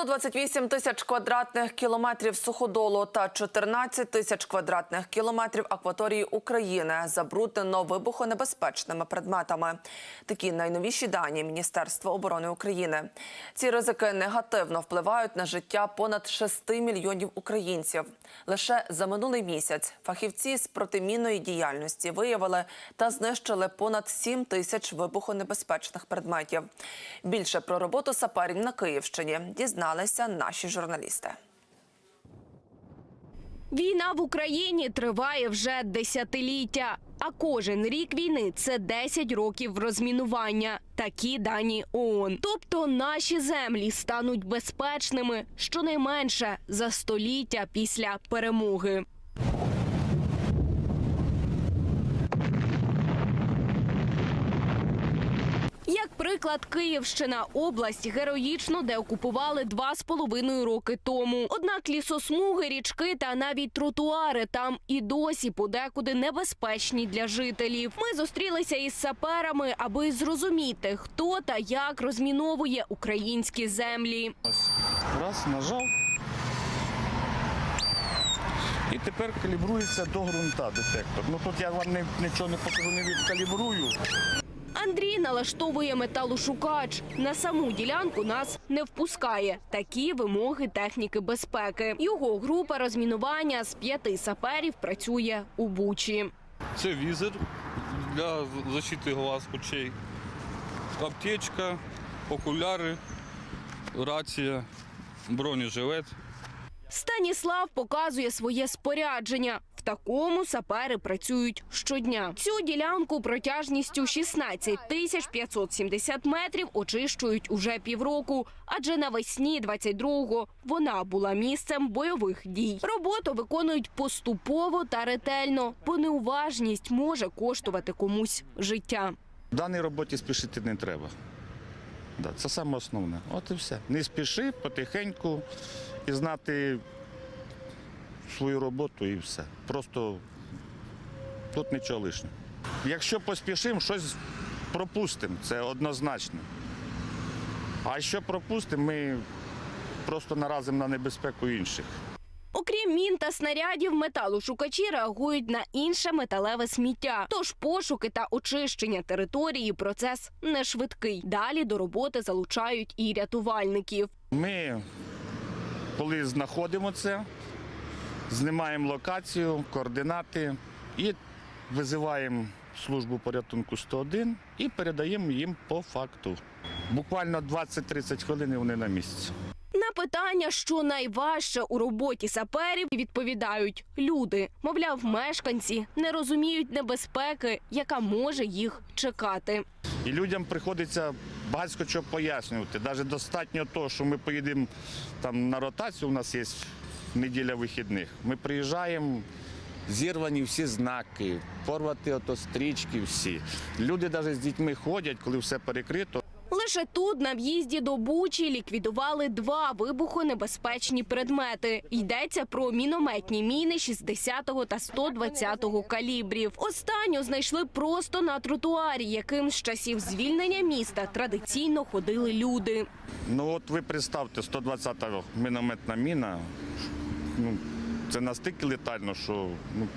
128 тисяч квадратних кілометрів суходолу та 14 тисяч квадратних кілометрів акваторії України забруднено вибухонебезпечними предметами. Такі найновіші дані Міністерства оборони України. Ці ризики негативно впливають на життя понад 6 мільйонів українців. Лише за минулий місяць фахівці з протимінної діяльності виявили та знищили понад 7 тисяч вибухонебезпечних предметів. Більше про роботу саперів на Київщині дізналися наші журналісти. Війна в Україні триває вже десятиліття. А кожен рік війни це 10 років розмінування. Такі дані ООН. Тобто наші землі стануть безпечними щонайменше за століття після перемоги. Як приклад, Київщина область героїчно деокупували два з половиною роки тому. Однак лісосмуги, річки та навіть тротуари там і досі подекуди небезпечні для жителів. Ми зустрілися із саперами, аби зрозуміти, хто та як розміновує українські землі. Раз, нажав. І тепер калібрується до ґрунта детектор. Ну тут я вам не, нічого не покажу, не відкалібрую. Андрій налаштовує металошукач. На саму ділянку нас не впускає. Такі вимоги техніки безпеки. Його група розмінування з п'яти саперів працює у Бучі. Це візер для защити глаз очей, аптечка, окуляри, рація, бронежилет. Станіслав показує своє спорядження. В такому сапери працюють щодня. Цю ділянку протяжністю 16 тисяч 570 метрів очищують уже півроку, адже навесні 22-го вона була місцем бойових дій. Роботу виконують поступово та ретельно, бо неуважність може коштувати комусь життя. В даній роботі спішити не треба. Це саме основне. От і все. Не спіши, потихеньку і знати свою роботу і все. Просто тут нічого лишнього. Якщо поспішимо, щось пропустимо, це однозначно. А якщо пропустимо, ми просто наразимо на небезпеку інших. Окрім мін та снарядів, металошукачі реагують на інше металеве сміття. Тож пошуки та очищення території процес не швидкий. Далі до роботи залучають і рятувальників. Ми, коли знаходимо це, знімаємо локацію, координати і визиваємо службу порятунку 101 і передаємо їм по факту. Буквально 20-30 хвилин і вони на місці. На питання, що найважче у роботі саперів, відповідають люди. Мовляв, мешканці не розуміють небезпеки, яка може їх чекати. І людям приходиться багатько чого пояснювати. Навіть достатньо того, що ми поїдемо там на ротацію, у нас є неділя вихідних. Ми приїжджаємо, зірвані всі знаки, порвати ото стрічки всі. Люди навіть з дітьми ходять, коли все перекрито. Лише тут, на в'їзді до Бучі, ліквідували два вибухонебезпечні предмети. Йдеться про мінометні міни 60-го та 120-го калібрів. Останню знайшли просто на тротуарі, яким з часів звільнення міста традиційно ходили люди. Ну от ви представте, 120-та мінометна міна. Ну, це настільки летально, що ну,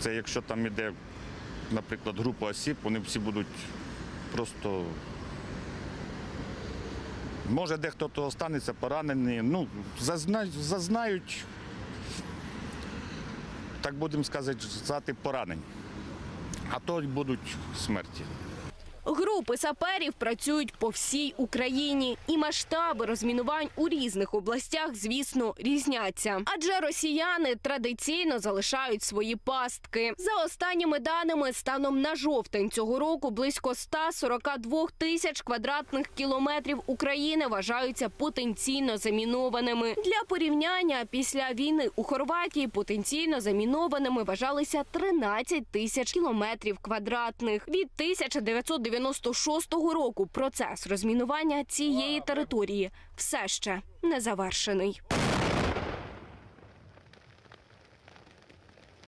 це якщо там іде, наприклад, група осіб, вони всі будуть просто. Може, дехто то останеться поранений. Ну, зазна... зазнають, так будемо сказати, поранень. А то будуть смерті. Групи саперів працюють по всій Україні, і масштаби розмінувань у різних областях, звісно, різняться. Адже росіяни традиційно залишають свої пастки. За останніми даними, станом на жовтень цього року близько 142 тисяч квадратних кілометрів України вважаються потенційно замінованими. Для порівняння після війни у Хорватії потенційно замінованими вважалися 13 тисяч кілометрів квадратних. Від 1990 96-го року процес розмінування цієї території все ще не завершений.